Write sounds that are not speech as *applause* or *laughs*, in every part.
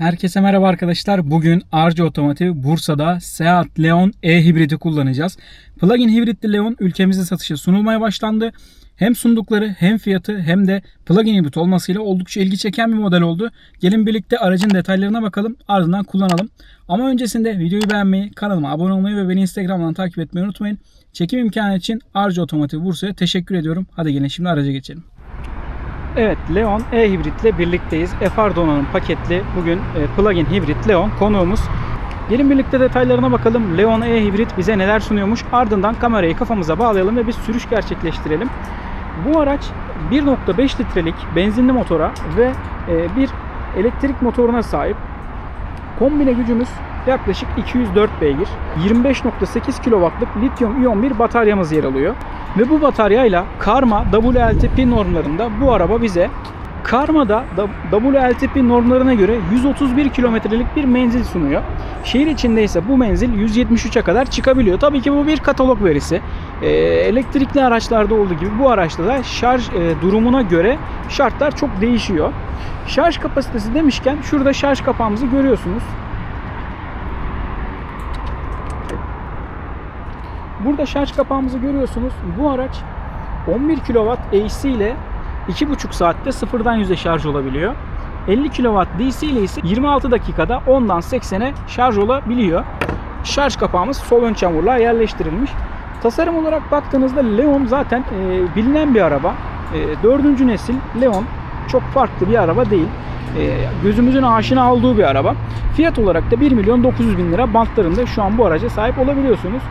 Herkese merhaba arkadaşlar. Bugün Arca Otomotiv Bursa'da Seat Leon E hibridi kullanacağız. Plug-in hibritli Leon ülkemizde satışa sunulmaya başlandı. Hem sundukları hem fiyatı hem de plug-in hibrit olmasıyla oldukça ilgi çeken bir model oldu. Gelin birlikte aracın detaylarına bakalım ardından kullanalım. Ama öncesinde videoyu beğenmeyi, kanalıma abone olmayı ve beni Instagram'dan takip etmeyi unutmayın. Çekim imkanı için Arca Otomotiv Bursa'ya teşekkür ediyorum. Hadi gelin şimdi araca geçelim. Evet Leon e-hibrit ile birlikteyiz. FR donanım paketli bugün e, plug-in hibrit Leon konuğumuz. Gelin birlikte detaylarına bakalım. Leon e-hibrit bize neler sunuyormuş. Ardından kamerayı kafamıza bağlayalım ve bir sürüş gerçekleştirelim. Bu araç 1.5 litrelik benzinli motora ve e, bir elektrik motoruna sahip. Kombine gücümüz yaklaşık 204 beygir. 25.8 kW'lık lityum iyon bir bataryamız yer alıyor. Ve bu bataryayla Karma WLTP normlarında bu araba bize Karma'da WLTP normlarına göre 131 kilometrelik bir menzil sunuyor. Şehir içinde ise bu menzil 173'e kadar çıkabiliyor. Tabii ki bu bir katalog verisi. Ee, elektrikli araçlarda olduğu gibi bu araçta da şarj e, durumuna göre şartlar çok değişiyor. Şarj kapasitesi demişken şurada şarj kapağımızı görüyorsunuz. Burada şarj kapağımızı görüyorsunuz. Bu araç 11 kW AC ile 2,5 saatte sıfırdan 100'e şarj olabiliyor. 50 kW DC ile ise 26 dakikada 10'dan 80'e şarj olabiliyor. Şarj kapağımız sol ön çamurluğa yerleştirilmiş. Tasarım olarak baktığınızda Leon zaten e, bilinen bir araba. E, dördüncü nesil Leon çok farklı bir araba değil. E, gözümüzün aşina olduğu bir araba. Fiyat olarak da 1 milyon 900 bin lira bantlarında şu an bu araca sahip olabiliyorsunuz.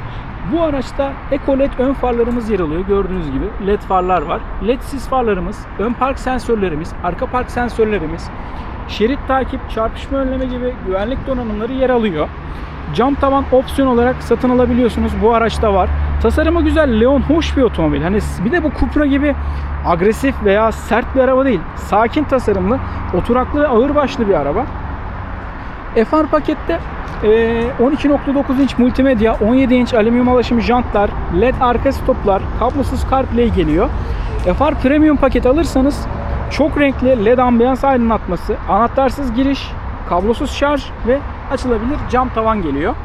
Bu araçta EcoLED ön farlarımız yer alıyor. Gördüğünüz gibi LED farlar var. LED'siz farlarımız, ön park sensörlerimiz, arka park sensörlerimiz, şerit takip, çarpışma önleme gibi güvenlik donanımları yer alıyor. Cam tavan opsiyon olarak satın alabiliyorsunuz. Bu araçta var. Tasarımı güzel. Leon hoş bir otomobil. Hani bir de bu Cupra gibi agresif veya sert bir araba değil. Sakin tasarımlı, oturaklı ve ağırbaşlı bir araba. FR pakette 12.9 inç multimedya, 17 inç alüminyum alaşım jantlar, LED arka stoplar, kablosuz CarPlay geliyor. FR Premium paket alırsanız çok renkli LED ambiyans aydınlatması, anahtarsız giriş, kablosuz şarj ve açılabilir cam tavan geliyor.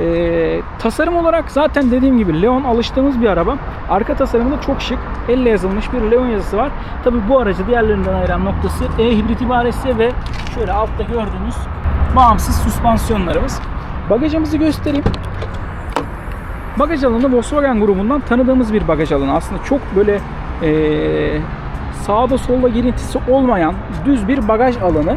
Ee, tasarım olarak zaten dediğim gibi Leon alıştığımız bir araba. Arka tasarımı da çok şık. Elle yazılmış bir Leon yazısı var. Tabi bu aracı diğerlerinden ayıran noktası e-hibrit ibaresi ve şöyle altta gördüğünüz bağımsız süspansiyonlarımız. Bagajımızı göstereyim. Bagaj alanı Volkswagen grubundan tanıdığımız bir bagaj alanı. Aslında çok böyle ee, sağda solda girintisi olmayan düz bir bagaj alanı.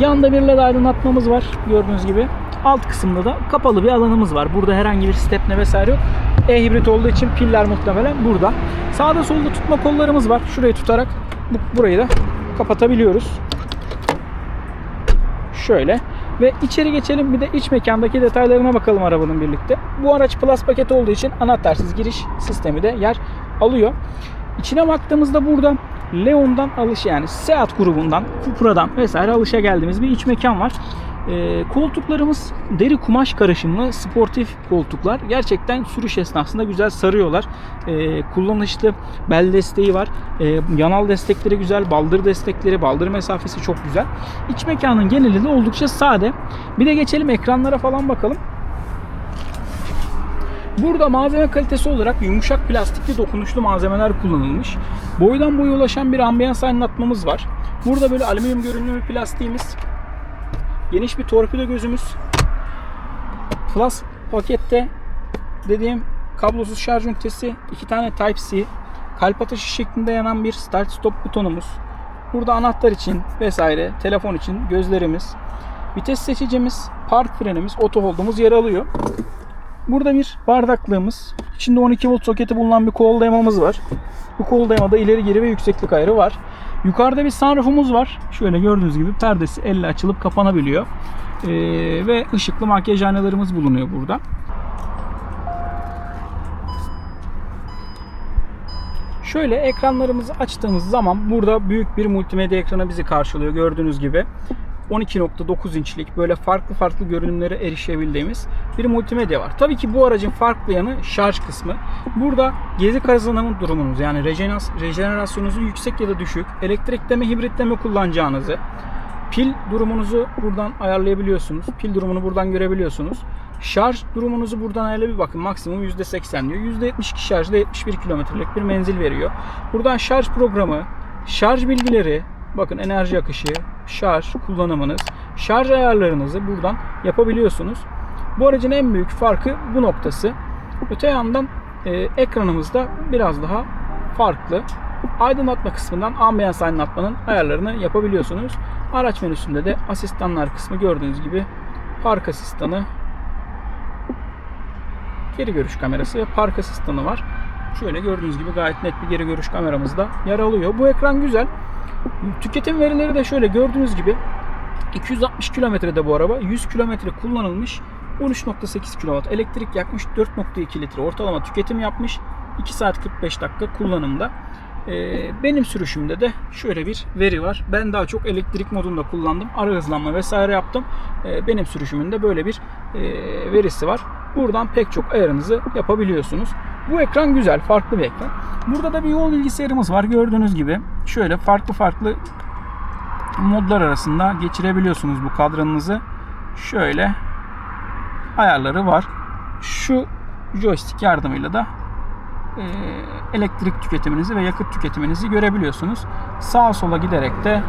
Yanda bir led aydınlatmamız var gördüğünüz gibi. Alt kısımda da kapalı bir alanımız var. Burada herhangi bir stepne vesaire yok. E-hibrit olduğu için piller muhtemelen burada. Sağda solda tutma kollarımız var. Şurayı tutarak bu- burayı da kapatabiliyoruz. Şöyle. Ve içeri geçelim bir de iç mekandaki detaylarına bakalım arabanın birlikte. Bu araç Plus paket olduğu için anahtarsız giriş sistemi de yer alıyor. İçine baktığımızda burada Leon'dan alış yani Seat grubundan, Cupra'dan vesaire alışa geldiğimiz bir iç mekan var. Ee, koltuklarımız deri kumaş karışımlı sportif koltuklar. Gerçekten sürüş esnasında güzel sarıyorlar. Ee, kullanışlı bel desteği var. Ee, yanal destekleri güzel. Baldır destekleri, baldır mesafesi çok güzel. İç mekanın geneli de oldukça sade. Bir de geçelim ekranlara falan bakalım. Burada malzeme kalitesi olarak yumuşak plastikli dokunuşlu malzemeler kullanılmış. Boydan boya ulaşan bir ambiyans aydınlatmamız var. Burada böyle alüminyum görünümlü plastiğimiz. Geniş bir torpido gözümüz. Plus pakette dediğim kablosuz şarj ünitesi, iki tane Type-C, kalp atışı şeklinde yanan bir start stop butonumuz. Burada anahtar için vesaire, telefon için gözlerimiz, vites seçicimiz, park frenimiz, oto hold'umuz yer alıyor. Burada bir bardaklığımız, içinde 12 volt soketi bulunan bir kol dayamamız var. Bu kol dayamada ileri geri ve yükseklik ayrı var. Yukarıda bir sunroofumuz var. Şöyle gördüğünüz gibi perdesi elle açılıp kapanabiliyor. Ee, ve ışıklı makyajhanelerimiz bulunuyor burada. Şöyle ekranlarımızı açtığımız zaman burada büyük bir multimedya ekranı bizi karşılıyor gördüğünüz gibi. 12.9 inçlik böyle farklı farklı görünümlere erişebildiğimiz bir multimedya var. Tabii ki bu aracın farklı yanı şarj kısmı. Burada gezi kazanımı durumunuz yani rejenerasyonunuzu yüksek ya da düşük, elektrikleme, hibritleme kullanacağınızı, Pil durumunuzu buradan ayarlayabiliyorsunuz. Pil durumunu buradan görebiliyorsunuz. Şarj durumunuzu buradan ayarlayabilir. Bakın maksimum %80 diyor. %72 şarjda 71 kilometrelik bir menzil veriyor. Buradan şarj programı, şarj bilgileri, bakın enerji akışı, şarj kullanımınız, şarj ayarlarınızı buradan yapabiliyorsunuz. Bu aracın en büyük farkı bu noktası. Öte yandan e, ekranımızda biraz daha farklı. Aydınlatma kısmından ambiyans aydınlatmanın ayarlarını yapabiliyorsunuz. Araç menüsünde de asistanlar kısmı gördüğünüz gibi park asistanı, geri görüş kamerası ve park asistanı var. Şöyle gördüğünüz gibi gayet net bir geri görüş kameramız da yer alıyor. Bu ekran güzel. Tüketim verileri de şöyle gördüğünüz gibi 260 kilometrede bu araba 100 kilometre kullanılmış 13.8 kW elektrik yakmış 4.2 litre ortalama tüketim yapmış 2 saat 45 dakika kullanımda. Ee, benim sürüşümde de şöyle bir veri var. Ben daha çok elektrik modunda kullandım. Ara hızlanma vesaire yaptım. Ee, benim sürüşümün de böyle bir e, verisi var. Buradan pek çok ayarınızı yapabiliyorsunuz. Bu ekran güzel, farklı bir ekran. Burada da bir yol bilgisayarımız var. Gördüğünüz gibi şöyle farklı farklı modlar arasında geçirebiliyorsunuz bu kadranınızı. Şöyle ayarları var. Şu joystick yardımıyla da e, elektrik tüketiminizi ve yakıt tüketiminizi görebiliyorsunuz. Sağa sola giderek de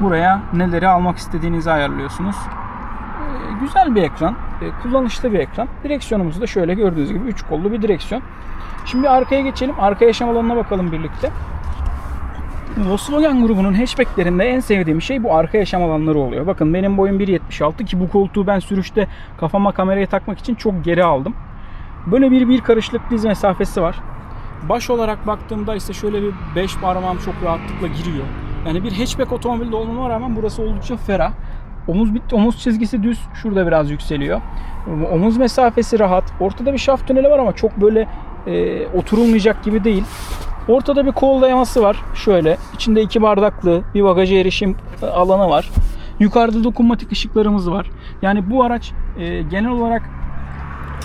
buraya neleri almak istediğinizi ayarlıyorsunuz. E, güzel bir ekran. E, kullanışlı bir ekran. Direksiyonumuz da şöyle gördüğünüz gibi 3 kollu bir direksiyon. Şimdi arkaya geçelim. Arka yaşam alanına bakalım birlikte. Volkswagen grubunun hatchbacklerinde en sevdiğim şey bu arka yaşam alanları oluyor. Bakın benim boyum 1.76 ki bu koltuğu ben sürüşte kafama kamerayı takmak için çok geri aldım. Böyle bir bir karışlık diz mesafesi var. Baş olarak baktığımda ise şöyle bir 5 parmağım çok rahatlıkla giriyor. Yani bir hatchback otomobilde olmama rağmen burası oldukça ferah. Omuz bit omuz çizgisi düz. Şurada biraz yükseliyor. Omuz mesafesi rahat. Ortada bir şaft tüneli var ama çok böyle e, oturulmayacak gibi değil. Ortada bir kol dayaması var. Şöyle. içinde iki bardaklı bir bagaja erişim e, alanı var. Yukarıda dokunmatik ışıklarımız var. Yani bu araç e, genel olarak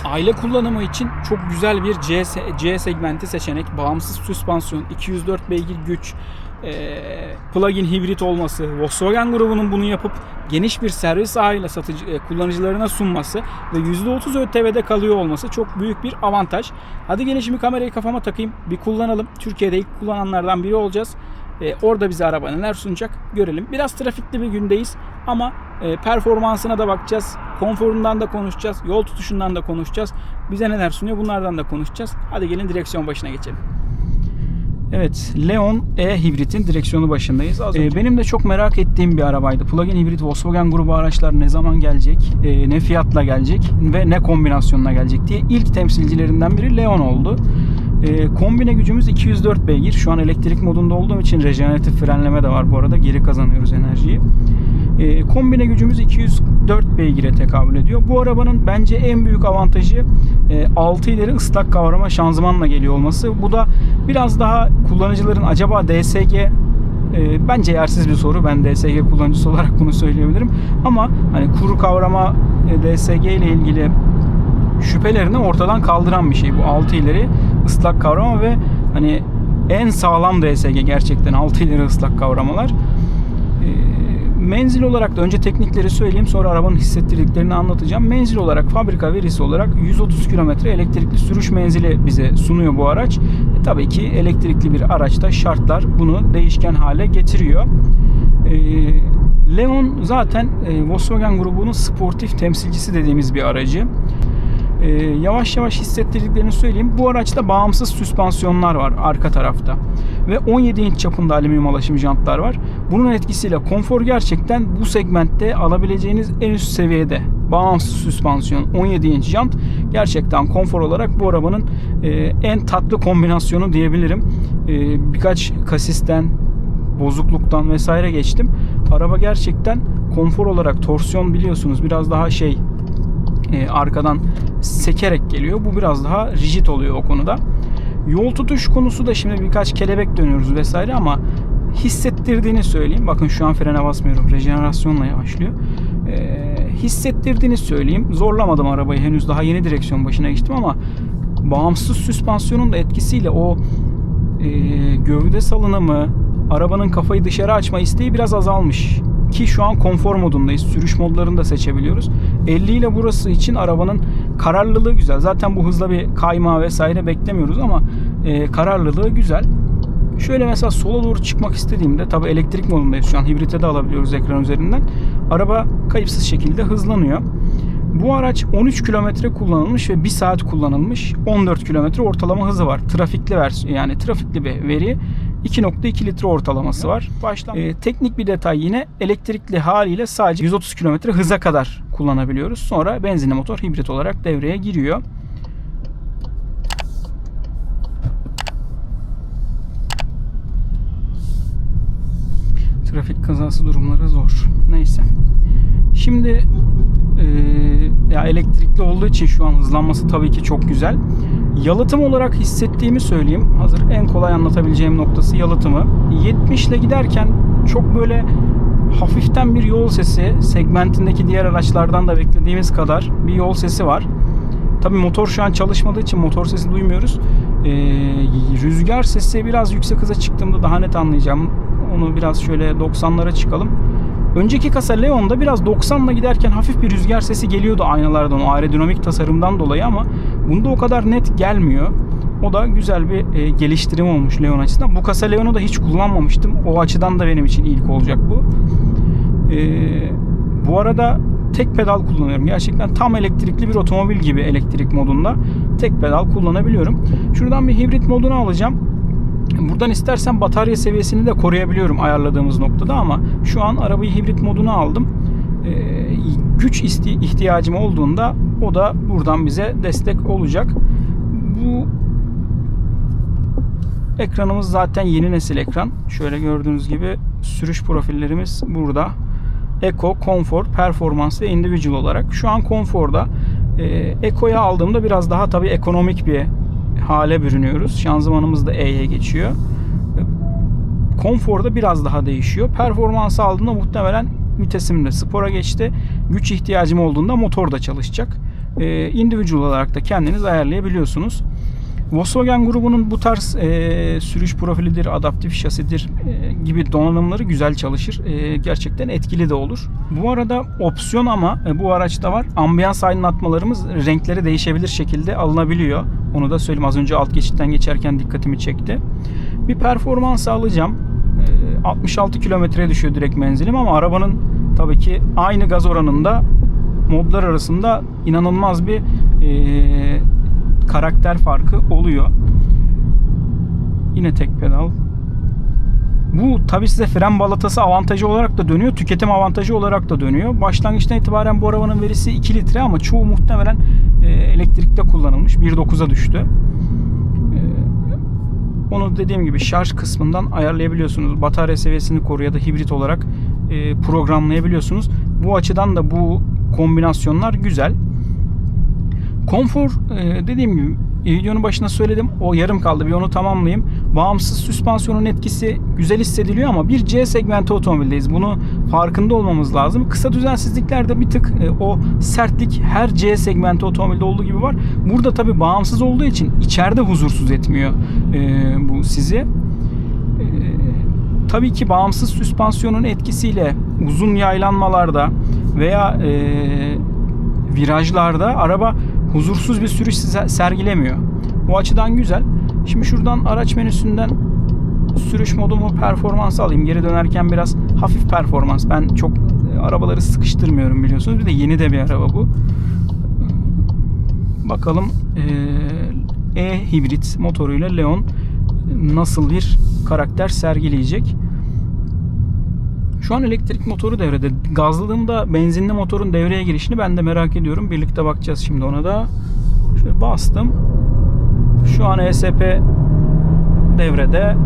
aile kullanımı için çok güzel bir C, C segmenti seçenek. Bağımsız süspansiyon, 204 beygir güç, plug-in hibrit olması, Volkswagen grubunun bunu yapıp geniş bir servis ağıyla satıcı e, kullanıcılarına sunması ve %30 ÖTV'de kalıyor olması çok büyük bir avantaj. Hadi gelin şimdi kamerayı kafama takayım, bir kullanalım. Türkiye'de ilk kullananlardan biri olacağız. E, orada bize araba neler sunacak görelim. Biraz trafikli bir gündeyiz ama e, performansına da bakacağız. Konforundan da konuşacağız. Yol tutuşundan da konuşacağız. Bize neler sunuyor bunlardan da konuşacağız. Hadi gelin direksiyon başına geçelim. Evet, Leon E hibritin direksiyonu başındayız. Az önce- benim de çok merak ettiğim bir arabaydı. Plug-in hibrit Volkswagen grubu araçlar ne zaman gelecek, e, ne fiyatla gelecek ve ne kombinasyonla gelecek diye ilk temsilcilerinden biri Leon oldu. E, kombine gücümüz 204 beygir. Şu an elektrik modunda olduğum için rejeneratif frenleme de var bu arada. Geri kazanıyoruz enerjiyi. E, kombine gücümüz 204 beygire tekabül ediyor. Bu arabanın bence en büyük avantajı e, 6 ileri ıslak kavrama şanzımanla geliyor olması. Bu da biraz daha kullanıcıların acaba DSG e, bence yersiz bir soru. Ben DSG kullanıcısı olarak bunu söyleyebilirim. Ama hani kuru kavrama e, DSG ile ilgili şüphelerini ortadan kaldıran bir şey bu 6 ileri ıslak kavrama ve hani en sağlam DSG gerçekten 6 ileri ıslak kavramalar. Ee, Menzil olarak da önce teknikleri söyleyeyim sonra arabanın hissettirdiklerini anlatacağım. Menzil olarak fabrika verisi olarak 130 km elektrikli sürüş menzili bize sunuyor bu araç. E, tabii ki elektrikli bir araçta şartlar bunu değişken hale getiriyor. E, Leon zaten e, Volkswagen grubunun sportif temsilcisi dediğimiz bir aracı. Ee, yavaş yavaş hissettirdiklerini söyleyeyim. Bu araçta bağımsız süspansiyonlar var arka tarafta. Ve 17 inç çapında alüminyum alaşım jantlar var. Bunun etkisiyle konfor gerçekten bu segmentte alabileceğiniz en üst seviyede. Bağımsız süspansiyon 17 inç jant gerçekten konfor olarak bu arabanın e, en tatlı kombinasyonu diyebilirim. E, birkaç kasisten bozukluktan vesaire geçtim. Araba gerçekten konfor olarak torsiyon biliyorsunuz biraz daha şey e, arkadan sekerek geliyor. Bu biraz daha rigid oluyor o konuda. Yol tutuş konusu da şimdi birkaç kelebek dönüyoruz vesaire ama hissettirdiğini söyleyeyim. Bakın şu an frene basmıyorum. Rejenerasyonla yavaşlıyor. E, hissettirdiğini söyleyeyim. Zorlamadım arabayı. Henüz daha yeni direksiyon başına geçtim ama bağımsız süspansiyonun da etkisiyle o e, gövde salınımı, arabanın kafayı dışarı açma isteği biraz azalmış ki şu an konfor modundayız. Sürüş modlarını da seçebiliyoruz. 50 ile burası için arabanın kararlılığı güzel. Zaten bu hızla bir kayma vesaire beklemiyoruz ama e, kararlılığı güzel. Şöyle mesela sola doğru çıkmak istediğimde tabi elektrik modundayız şu an hibrite de alabiliyoruz ekran üzerinden. Araba kayıpsız şekilde hızlanıyor. Bu araç 13 kilometre kullanılmış ve 1 saat kullanılmış. 14 kilometre ortalama hızı var. Trafikli versiyon yani trafikli bir veri. 2.2 litre ortalaması var. Baştan Ee, teknik bir detay yine elektrikli haliyle sadece 130 kilometre hıza kadar kullanabiliyoruz. Sonra benzinli motor hibrit olarak devreye giriyor. Trafik kazası durumları zor. Neyse. Şimdi e, ya elektrikli olduğu için şu an hızlanması tabii ki çok güzel. Yalıtım olarak hissettiğimi söyleyeyim. Hazır en kolay anlatabileceğim noktası yalıtımı. 70 ile giderken çok böyle hafiften bir yol sesi, segmentindeki diğer araçlardan da beklediğimiz kadar bir yol sesi var. Tabii motor şu an çalışmadığı için motor sesi duymuyoruz. Ee, rüzgar sesi biraz yüksek hıza çıktığımda daha net anlayacağım. Onu biraz şöyle 90'lara çıkalım. Önceki kasa Leon'da biraz 90'la giderken hafif bir rüzgar sesi geliyordu aynalardan o aerodinamik tasarımdan dolayı ama bunda o kadar net gelmiyor. O da güzel bir e, geliştirim olmuş Leon açısından. Bu kasa Leon'u da hiç kullanmamıştım. O açıdan da benim için ilk olacak bu. E, bu arada tek pedal kullanıyorum. Gerçekten tam elektrikli bir otomobil gibi elektrik modunda tek pedal kullanabiliyorum. Şuradan bir hibrit modunu alacağım. Buradan istersen batarya seviyesini de koruyabiliyorum ayarladığımız noktada ama şu an arabayı hibrit moduna aldım. Ee, güç ihtiyacım olduğunda o da buradan bize destek olacak. Bu ekranımız zaten yeni nesil ekran. Şöyle gördüğünüz gibi sürüş profillerimiz burada. Eco, Comfort, Performance ve Individual olarak. Şu an Comfort'da. Ee, Eco'ya aldığımda biraz daha tabii ekonomik bir hale bürünüyoruz. Şanzımanımız da E'ye geçiyor. Konforda biraz daha değişiyor. Performansı aldığında muhtemelen vitesim de spora geçti. Güç ihtiyacım olduğunda motor da çalışacak. Ee, individual olarak da kendiniz ayarlayabiliyorsunuz. Volkswagen grubunun bu tarz e, sürüş profilidir, adaptif şasidir e, gibi donanımları güzel çalışır. E, gerçekten etkili de olur. Bu arada opsiyon ama e, bu araçta var. Ambiyans aydınlatmalarımız renkleri değişebilir şekilde alınabiliyor. Onu da söyleyeyim. Az önce alt geçitten geçerken dikkatimi çekti. Bir performans alacağım. E, 66 kilometreye düşüyor direkt menzilim ama arabanın tabii ki aynı gaz oranında modlar arasında inanılmaz bir e, karakter farkı oluyor. Yine tek pedal. Bu tabi size fren balatası avantajı olarak da dönüyor. Tüketim avantajı olarak da dönüyor. Başlangıçtan itibaren bu arabanın verisi 2 litre ama çoğu muhtemelen e, elektrikte kullanılmış. 1.9'a düştü. E, onu dediğim gibi şarj kısmından ayarlayabiliyorsunuz. Batarya seviyesini koru ya da hibrit olarak e, programlayabiliyorsunuz. Bu açıdan da bu kombinasyonlar güzel. Konfor e, dediğim gibi videonun başında söyledim. O yarım kaldı. Bir onu tamamlayayım. Bağımsız süspansiyonun etkisi güzel hissediliyor ama bir C segmenti otomobildeyiz. Bunu farkında olmamız lazım. Kısa düzensizliklerde bir tık e, o sertlik her C segmenti otomobilde olduğu gibi var. Burada tabi bağımsız olduğu için içeride huzursuz etmiyor e, bu sizi. E, tabii ki bağımsız süspansiyonun etkisiyle uzun yaylanmalarda veya e, virajlarda araba huzursuz bir sürüş sergilemiyor. Bu açıdan güzel. Şimdi şuradan araç menüsünden sürüş modumu performans alayım. Geri dönerken biraz hafif performans. Ben çok e, arabaları sıkıştırmıyorum biliyorsunuz. Bir de yeni de bir araba bu. Bakalım e-hibrit motoruyla Leon nasıl bir karakter sergileyecek. Şu an elektrik motoru devrede. Gazladığımda benzinli motorun devreye girişini ben de merak ediyorum. Birlikte bakacağız şimdi ona da. Şöyle bastım. Şu an ESP devrede.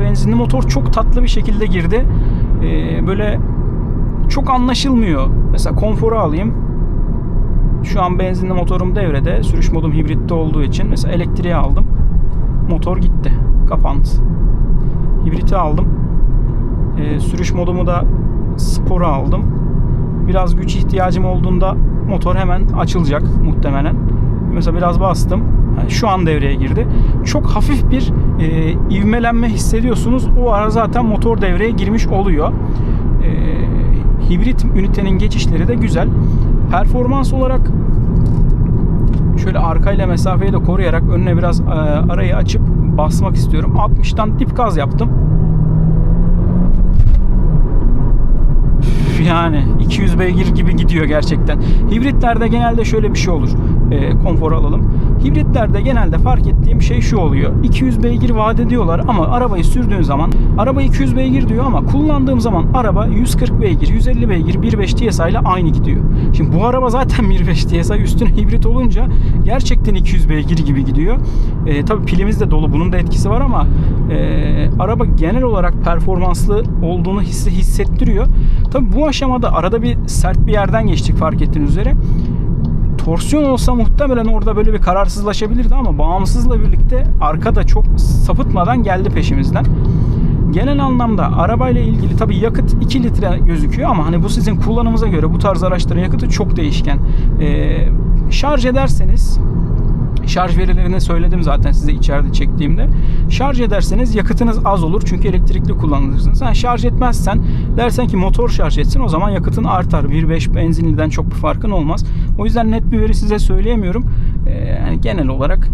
Benzinli motor çok tatlı bir şekilde girdi. Ee, böyle çok anlaşılmıyor. Mesela konforu alayım. Şu an benzinli motorum devrede. Sürüş modum hibritte olduğu için. Mesela elektriği aldım. Motor gitti. Kapandı. Hibriti aldım e, sürüş modumu da spora aldım. Biraz güç ihtiyacım olduğunda motor hemen açılacak muhtemelen. Mesela biraz bastım. Yani şu an devreye girdi. Çok hafif bir e, ivmelenme hissediyorsunuz. O ara zaten motor devreye girmiş oluyor. E, hibrit ünitenin geçişleri de güzel. Performans olarak şöyle arkayla mesafeyi de koruyarak önüne biraz e, arayı açıp basmak istiyorum. 60'tan dip gaz yaptım. Yani 200 beygir gibi gidiyor gerçekten. Hibritlerde genelde şöyle bir şey olur. E, konfor alalım. Hibritlerde genelde fark ettiğim şey şu oluyor. 200 beygir vaat ediyorlar ama arabayı sürdüğün zaman araba 200 beygir diyor ama kullandığım zaman araba 140 beygir, 150 beygir 1.5 TSI ile aynı gidiyor. Şimdi bu araba zaten *laughs* 1.5 TSI üstüne hibrit olunca gerçekten 200 beygir gibi gidiyor. E, tabii pilimiz de dolu. Bunun da etkisi var ama e, araba genel olarak performanslı olduğunu hissi hissettiriyor. Tabii bu aşamada arada bir sert bir yerden geçtik fark ettiğiniz üzere. Torsiyon olsa muhtemelen orada böyle bir kararsızlaşabilirdi ama bağımsızla birlikte arka da çok sapıtmadan geldi peşimizden. Genel anlamda arabayla ilgili tabii yakıt 2 litre gözüküyor ama hani bu sizin kullanımıza göre bu tarz araçların yakıtı çok değişken. Ee, şarj ederseniz Şarj verilerini söyledim zaten size içeride çektiğimde. Şarj ederseniz yakıtınız az olur çünkü elektrikli kullanırsınız. Sen şarj etmezsen dersen ki motor şarj etsin o zaman yakıtın artar. 1.5 benzinliden çok bir farkın olmaz. O yüzden net bir veri size söyleyemiyorum. Ee, yani genel olarak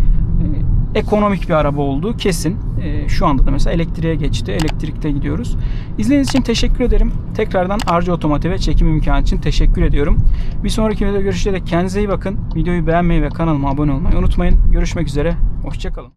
e, ekonomik bir araba olduğu kesin. E, şu anda da mesela elektriğe geçti. Elektrikte gidiyoruz. İzlediğiniz için teşekkür ederim. Tekrardan Arca Otomotiv'e çekim imkanı için teşekkür ediyorum. Bir sonraki videoda görüşecek. Kendinize iyi bakın. Videoyu beğenmeyi ve kanalıma abone olmayı unutmayın. Görüşmek üzere. Hoşçakalın.